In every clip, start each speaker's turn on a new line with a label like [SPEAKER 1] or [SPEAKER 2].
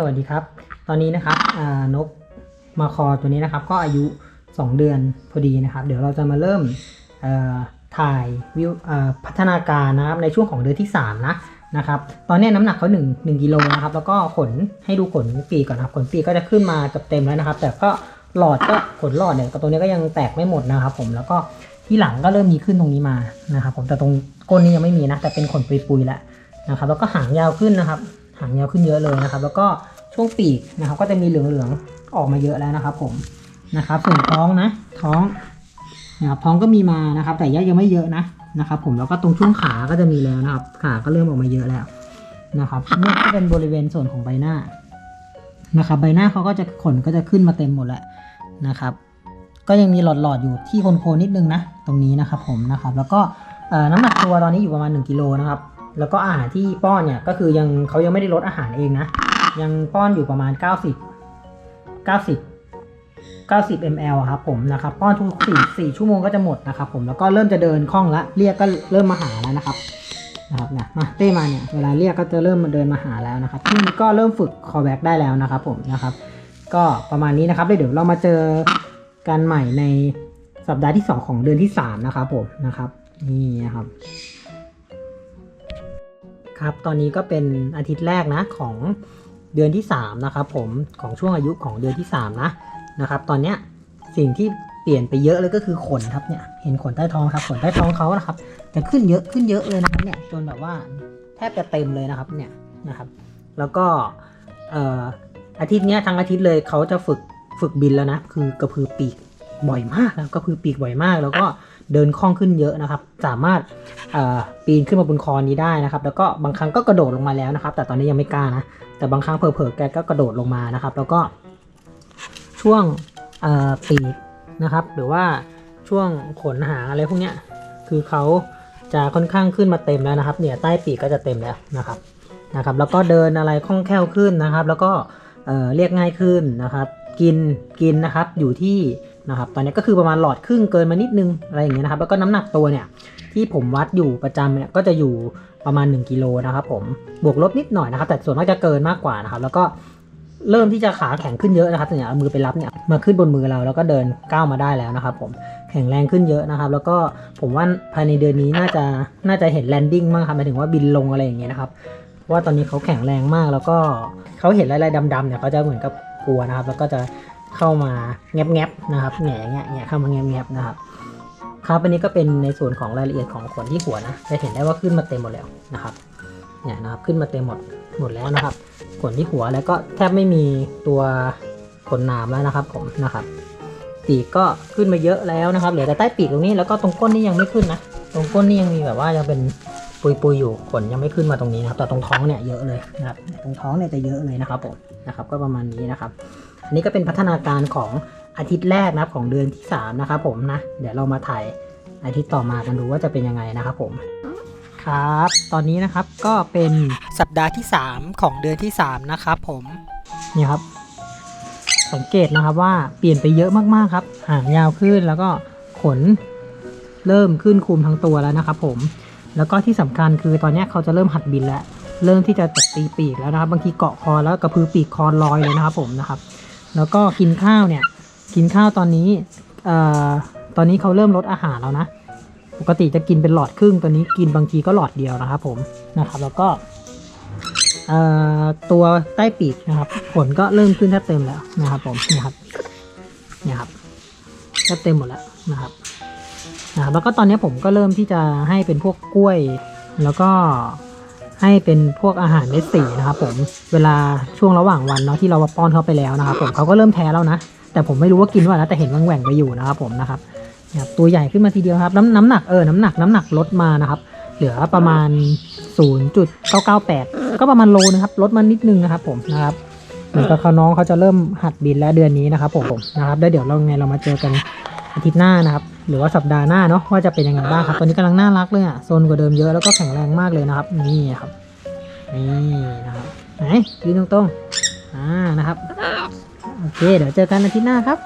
[SPEAKER 1] สวัสดีครับ ตอนนี้นะครับนกมาคอตัวนี้นะครับ ก็อายุ 2 เดือนพอดีนะครับ เดี๋ยวเราจะมาเริ่มถ่ายวิวพัฒนาการนะครับในช่วงของเดือนที่ 3 นะนะครับ ตอนนี้น้ำหนักเขา1 1กิโลนะครับ แล้วก็ขนให้ดูขนปีก่อนนะครับ ขนปีกก็จะขึ้นมากับเต็มแล้วนะครับ แต่ก็หลอดก็ขนหลอดเนี่ยตัวนี้ก็ยังแตกไม่หมดนะครับ ผม แล้วก็ที่หลังก็เริ่มมีขึ้นตรงนี้มานะครับ ผม แต่ตรงก้นนี้ยังไม่มีนะ แต่เป็นขนปุยๆแล้วนะครับ แล้วก็หางยาวขึ้นนะครับ หางยาวขึ้นเยอะเลยนะครับ แล้วก็ช่วงปีกนะครับ ก็จะมีเหลืองๆออกมาเยอะแล้วนะครับ ผมนะครับส่วนท้องนะท้องนะครับท้องก็มีมานะครับ แต่ยังไม่เยอะนะนะครับ ผมแล้วก็ตรงช่วงขาก็จะมีแล้วนะครับ ขาก็เริ่มออกมาเยอะแล้วนะครับนี่ก็เป็นบริเวณส่วนของใบหน้านะครับ ใบหน้าเขาก็จะขนก็จะขึ้นมาเต็มหมดแล้วนะครับ ก็ยังมีหลอดๆอยู่ที่โคนๆนิดนึงนะ ตรงนี้นะครับผมนะครับ แล้วก็น้ำหนักตัวตอนนี้อยู่ประมาณ 1กิโลนะครับ แล้วก็อาหารที่ป้อนเนี่ยก็คือยังเขายังไม่ได้ลดอาหารเองนะ ยังป้อนอยู่ประมาณ 90 90 90 ml ครับผมนะครับป้อนทุก4 4ชั่วโมงก็จะหมดนะครับผมแล้วก็เริ่มจะเดินคล่องละเรียกก็เริ่มมาหาแล้วนะครับนะครับเนี่ยมาเต้มาเนี่ยเวลาเรียกก็จะเริ่มมาเดินมาหาแล้วนะครับที่ก็เริ่มฝึกคอแบ็กได้แล้วนะครับผมนะครับ ก็ประมาณนี้นะครับเดี๋ยวเรามาเจอกันใหม่ในสัปดาห์ที่ 2 ของเดือนที่ 3 นะครับผมนะครับนี่นะครับ ครับ ตอนนี้ก็เป็นอาทิตย์แรกนะของเดือนที่ 3 นะครับผมของช่วงอายุของเดือนที่ 3 นะนะครับ ตอนเนี้ยสิ่งที่เปลี่ยนไปเยอะเลยก็คือขนครับเนี่ยเห็นขนใต้ท้องครับขนใต้ท้องเขานะครับจะขึ้นเยอะขึ้นเยอะเลยนะครับเนี่ยจนแบบว่าแทบจะเต็มเลยนะครับเนี่ยนะครับ แล้วก็เอ่ออาทิตย์เนี้ยทั้งอาทิตย์เลยเขาจะฝึกฝึกบินแล้วนะคือกระพือปีกบ่อยมากนะกระพือปีกบ่อยมาก แล้วก็ เดินคล่องขึ้นเยอะนะครับ สามารถปีนขึ้นมาบนคอนี้ได้นะครับ แล้วก็บางครั้งก็กระโดดลงมาแล้วนะครับ แต่ตอนนี้ยังไม่กล้านะ แต่บางครั้งเผลอๆแกก็กระโดดลงมานะครับ แล้วก็ช่วงปีกนะครับ หรือว่าช่วงขนหางอะไรพวกเนี้ย คือเขาจะค่อนข้างขึ้นมาเต็มแล้วนะครับ เนี่ยใต้ปีกก็จะเต็มแล้วนะครับนะครับ แล้วก็เดินอะไรคล่องแคล่วขึ้นนะครับ แล้วก็เรียกง่ายขึ้นนะครับ กินกินนะครับอยู่ที่ นะครับตอนนี้ก็คือประมาณหลอดครึ่งเกินมานิดนึงอะไรอย่างเงี้ยนะครับแล้วก็น้ำหนักตัวเนี่ยที่ผมวัดอยู่ประจำเนี่ยก็จะอยู่ประมาณ 1 กิโลนะครับผมบวกลบนิดหน่อยนะครับแต่ส่วนมากจะเกินมากกว่านะครับแล้วก็เริ่มที่จะขาแข็งขึ้นเยอะนะครับเนี่ยเอามือไปรับเนี่ยมาขึ้นบนมือเราแล้วก็เดินก้าวมาได้แล้วนะครับผมแข็งแรงขึ้นเยอะนะครับ แล้วก็ผมว่าภายในเดือนนี้น่าจะน่าจะเห็นแลนดิ้งมั้งครับหมายถึงว่าบินลงอะไรอย่างเงี้ยนะครับว่าตอนนี้เขาแข็งแรงมากแล้วก็เขาเห็นอะไรๆดำๆเนี่ยเขาจะเหมือนกับกลัวนะครับ แล้วก็จะ เข้ามาแงบๆนะครับแหง่แงะแงะเข้ามาแงบๆนะครับครับอันนี้ก็เป็นในส่วนของรายละเอียดของขนที่หัวนะจะเห็นได้ว่าขึ้นมาเต็มหมดแล้วนะครับเนี่ยนะครับขึ้นมาเต็มหมดหมดแล้วนะครับ ขนที่หัวแล้วก็แทบไม่มีตัวขนหนามแล้วนะครับผมนะครับปีกก็ขึ้นมาเยอะแล้วนะครับเหลือแต่ใต้ปีกตรงนี้แล้วก็ตรงก้นนี่ยังไม่ขึ้นนะตรงก้นนี่ยังมีแบบว่ายังเป็นปุยๆอยู่ขนยังไม่ขึ้นมาตรงนี้นะครับแต่ตรงท้องเนี่ยเยอะเลยนะครับตรงท้องเนี่ยจะเยอะเลยนะครับผมนะครับก็ประมาณนี้นะครับ อันนี้ก็เป็นพัฒนาการของอาทิตย์แรกนะครับของเดือนที่สามนะครับผมนะ เดี๋ยวเรามาถ่ายอาทิตย์ต่อมากันดูว่าจะเป็นยังไงนะครับผมครับ ตอนนี้นะครับก็เป็นสัปดาห์ที่ 3 ของเดือนที่ 3 นะครับผมนี่ครับ สังเกตนะครับว่าเปลี่ยนไปเยอะมากๆครับหางยาวขึ้นแล้วก็ขนเริ่มขึ้นคุมทั้งตัวแล้วนะครับ ผมแล้วก็ที่สำคัญคือตอนนี้เขาจะเริ่มหัดบินแล้ว เริ่มที่จะจับตีปีกแล้วนะครับ บางทีเกาะคอแล้วกระพือปีกคอลอยเลยนะครับผมนะครับ แล้วก็กินข้าวเนี่ย กินข้าวตอนนี้เอ่อตอนนี้เขาเริ่มลดอาหารแล้วนะ ปกติจะกินเป็นหลอดครึ่ง ตอนนี้กินบางทีก็หลอดเดียวนะครับผมนะครับ แล้วก็เอ่อตัวใต้ปีกนะครับขนก็เริ่มขึ้นแทบเต็มแล้วนะครับ ผมนี่ครับเนี่ยครับแทบเต็มหมดแล้วนะครับนะครับแล้วก็ตอนนี้ผมก็เริ่มที่จะให้เป็นพวกกล้วย แล้วก็ ให้เป็นพวกอาหารเม็ดสีนะครับผมเวลาช่วงระหว่างวันเนาะที่เราป้อนเขาไปแล้วนะครับผมเขาก็เริ่มแพ้แล้วนะ แต่ผมไม่รู้ว่ากินว่านะแต่เห็นแหว่งไปอยู่นะครับผมนะครับนะครับตัวใหญ่ขึ้นมาทีเดียวครับน้ำน้ำหนักเออน้ำหนักน้ำหนักลดมานะครับ เหลือประมาณ 0.998 ก็ประมาณโลนะครับลดมานิดนึงนะครับผมนะครับเหมือนกับเขาน้องเขาจะเริ่มหัดบินแล้วเดือนนี้นะครับผมนะครับแล้วเดี๋ยวเราไงเรามาเจอกันอาทิตย์หน้านะครับ หรือว่าสัปดาห์หน้าเนาะว่าจะเป็นยังไงบ้างครับตอนนี้กำลังน่ารักเลยอะโซนกว่าเดิมเยอะแล้วก็แข็งแรงมากเลยนะครับ นี่ครับนี่นะครับไหนยืนตรงๆอ่านะครับโอเค เดี๋ยวเจอกันอาทิตย์หน้าครับ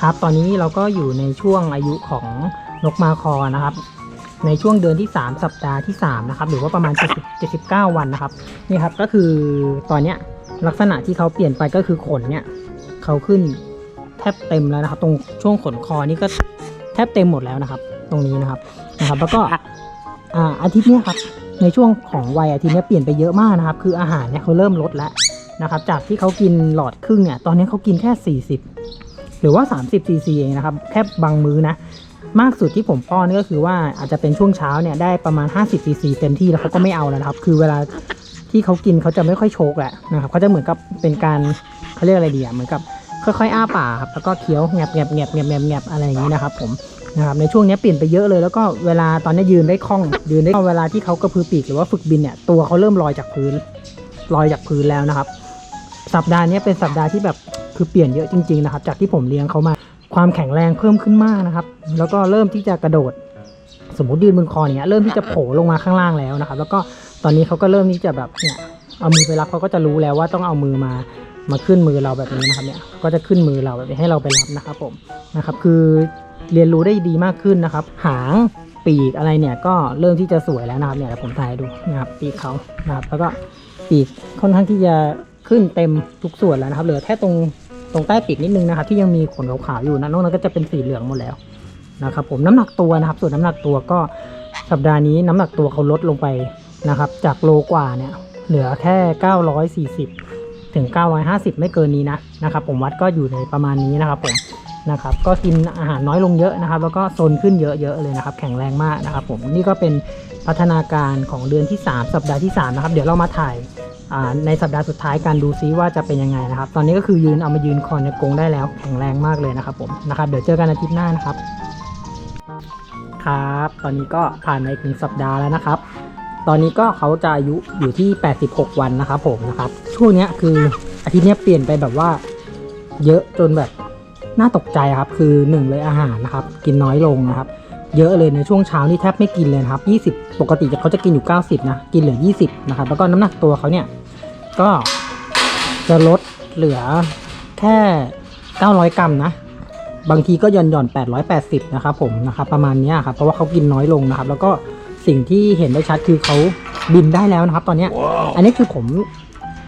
[SPEAKER 1] ครับ ตอนนี้เราก็อยู่ในช่วงอายุของนกมาคอนะครับ ในช่วงเดือนที่ 3 สัปดาห์ที่3นะครับหรือว่าประมาณ70 79 วันนะครับนี่ครับก็คือตอนเนี้ยลักษณะที่เขาเปลี่ยนไปก็คือขนเนี่ยเขาขึ้นแทบเต็มแล้วนะครับ ตรงช่วงขนคอนี่ก็ แทบเต็มหมดแล้วนะครับ ตรงนี้นะครับนะครับ แล้วก็อ่าอาทิตย์นี้ครับในช่วงของวัยอาทิตย์นี้เปลี่ยนไปเยอะมากนะครับ คืออาหารเนี่ยเขาเริ่มลดแล้วนะครับ จากที่เขากินหลอดครึ่งเนี่ยตอนนี้เขากินแค่ 40 หรือว่า 30ซีซีเองนะครับ แค่บางมื้อนะมากสุดที่ผมป้อนนี่ก็คือว่าอาจจะเป็นช่วงเช้าเนี่ยได้ประมาณ 50ซีซีเต็มที่แล้วเขาก็ไม่เอาแล้วครับ คือเวลาที่เขากินเขาจะไม่ค่อยโชกแหละนะครับเขาจะเหมือนกับเป็นการเขาเรียกอะไรดีอะเหมือนกับ ค่อยๆอ้าปากครับแล้วก็เคี้ยวแงบแงบแงบแงบแงบแงบอะไรอย่างนี้นะครับผมนะครับในช่วงนี้เปลี่ยนไปเยอะเลยแล้วก็เวลาตอนนี้ยืนได้คล่องยืนได้เวลาที่เขากระพือปีกหรือว่าฝึกบินเนี่ยตัวเขาเริ่มลอยจากพื้นลอยจากพื้นแล้วนะครับ สัปดาห์นี้เป็นสัปดาห์ที่แบบคือเปลี่ยนเยอะจริงๆนะครับ จากที่ผมเลี้ยงเขามาความแข็งแรงเพิ่มขึ้นมากนะครับ แล้วก็เริ่มที่จะกระโดด สมมติยืนบนคออย่างเงี้ยเริ่มที่จะโผล่ลงมาข้างล่างแล้วนะครับ แล้วก็ตอนนี้เขาก็เริ่มที่จะแบบเนี่ยเอามือไปรับเขาก็จะรู้แล้วว่าต้องเอามือมา มาขึ้นมือเราแบบนี้นะครับเนี่ยก็จะขึ้นมือเราแบบนี้ให้เราไปรับนะครับผมนะครับคือเรียนรู้ได้ดีมากขึ้นนะครับ หางปีกอะไรเนี่ยก็เริ่มที่จะสวยแล้วนะครับเนี่ยผมถ่ายดูนะครับปีกเขานะครับแล้วก็ปีกค่อนข้างที่จะขึ้นเต็มทุกส่วนแล้วนะครับ เหลือแค่ตรงตรงใต้ปีกนิดนึงนะครับที่ยังมีขนขาวๆอยู่นะนอกนั้นก็จะเป็นสีเหลืองหมดแล้วนะครับผมน้ำหนักตัวนะครับ ส่วนน้ำหนักตัวก็สัปดาห์นี้น้ำหนักตัวเขาลดลงไปนะครับ จากโลกว่าเนี่ยเหลือแค่ 940 ถึง 950 ไม่เกินนี้นะนะครับผมวัดก็อยู่ในประมาณนี้นะครับผมนะครับก็กินอาหารน้อยลงเยอะนะครับ แล้วก็โซนขึ้นเยอะๆเลยนะครับ แข็งแรงมากนะครับผมนี่ก็เป็นพัฒนาการของเดือนที่ 3 สัปดาห์ที่3นะครับเดี๋ยวเรามาถ่ายในสัปดาห์สุดท้ายการดูซิว่าจะเป็นยังไงนะครับ ตอนนี้ก็คือยืนเอามายืนคอนในกรงได้แล้วแข็งแรงมากเลยนะครับผมนะครับเดี๋ยวเจอกันอาทิตย์หน้านะครับครับ ตอนนี้ก็ผ่านมาอีกหนึ่งสัปดาห์แล้วนะครับ ตอนนี้ก็เขาจะอายุอยู่ที่ 86 วันนะครับผมนะครับช่วงนี้คืออาทิตย์นี้เปลี่ยนไปแบบว่า เยอะจนแบบน่าตกใจครับ คือหนึ่งเลยอาหารนะครับ กินน้อยลงนะครับ เยอะเลยในช่วงเช้านี่แทบไม่กินเลยครับ 20 ปกติจะเขาจะกินอยู่ 90 นะ กินเหลือ 20 นะครับ แล้วก็น้ำหนักตัวเขาเนี่ย ก็จะลดเหลือแค่ 900 กรัมนะ บางทีก็หย่อนหย่อน880 นะครับผมนะครับ ประมาณนี้ครับ เพราะว่าเขากินน้อยลงนะครับ แล้วก็ สิ่งที่เห็นได้ชัดคือเขาบินได้แล้วนะครับ ตอนเนี้ย อันนี้คือผม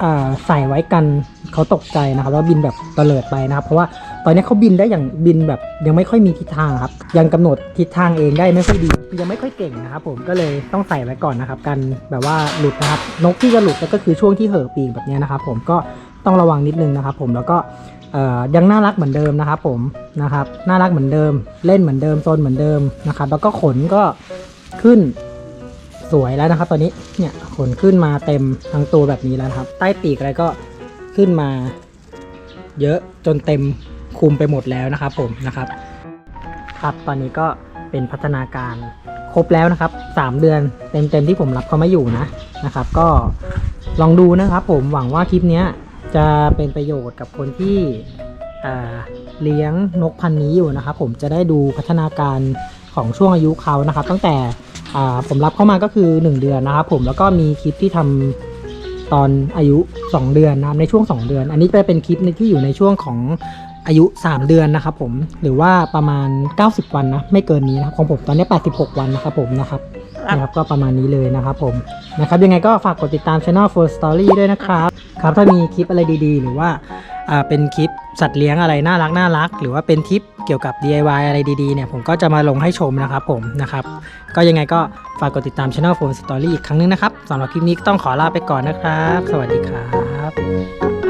[SPEAKER 1] อ่าใส่ไว้กันเขาตกใจนะครับว่าบินแบบเตลิดไปนะครับ เพราะว่าตอนนี้เขาบินได้อย่างบินแบบยังไม่ค่อยมีทิศทางครับ ยังกำหนดทิศทางเองได้ไม่ค่อยดียังไม่ค่อยเก่งนะครับ ผมก็เลยต้องใส่ไว้ก่อนนะครับกันแบบว่าหลุดนะครับ นกที่จะหลุดก็คือช่วงที่เห่อปีกแบบเนี้ยนะครับ ผมก็ต้องระวังนิดนึงนะครับ ผมแล้วก็เอ่อยังน่ารักเหมือนเดิมนะครับ ผมนะครับน่ารักเหมือนเดิม เล่นเหมือนเดิมโซนเหมือนเดิมนะครับ แล้วก็ขนก็ ขึ้นสวยแล้วนะครับ ตอนนี้เนี่ยขนขึ้นมาเต็มทั้งตัวแบบนี้แล้วครับ ใต้ปีกอะไรก็ขึ้นมา เยอะจนเต็มคุมไปหมดแล้วนะครับผมนะครับ ครับตอนนี้ก็เป็นพัฒนาการครบแล้วนะครับ 3 เดือนเต็มๆที่ผมรับเขามาอยู่นะนะครับ ก็ลองดูนะครับผมหวังว่าคลิปนี้จะเป็นประโยชน์กับคนที่เลี้ยงนกพันธุ์นี้อยู่นะครับผมจะได้ดูพัฒนาการ ของช่วงอายุเขานะครับ ตั้งแต่อ่าผมรับเข้ามาก็คือ 1 เดือนนะครับผมแล้วก็มีคลิปที่ทำตอนอายุ 2 เดือนนะครับในช่วง 2 เดือน อันนี้จะเป็นคลิปที่อยู่ในช่วงของอายุ 3 เดือนนะครับผมหรือว่าประมาณ 90 วันนะไม่เกินนี้นะครับของผมตอนนี้ 86 วันนะครับผมนะครับนะครับก็ประมาณนี้เลยนะครับผมนะครับยังไงก็ฝากกดติดตาม Channel for Story ด้วยนะครับครับถ้ามีคลิปอะไรดีๆ หรือว่าอ่า เป็นคลิปสัตว์เลี้ยงอะไรน่ารักน่ารัก หรือว่าเป็นทิปเกี่ยวกับ DIY อะไรดีๆเนี่ยผมก็จะมาลงให้ชมนะครับผมนะครับก็ยังไงก็ฝากกดติดตาม Channel Phone Story อีกครั้งหนึงนะครับสำหรับคลิปนี้ต้องขอลาไปก่อนนะครับ สวัสดีครับ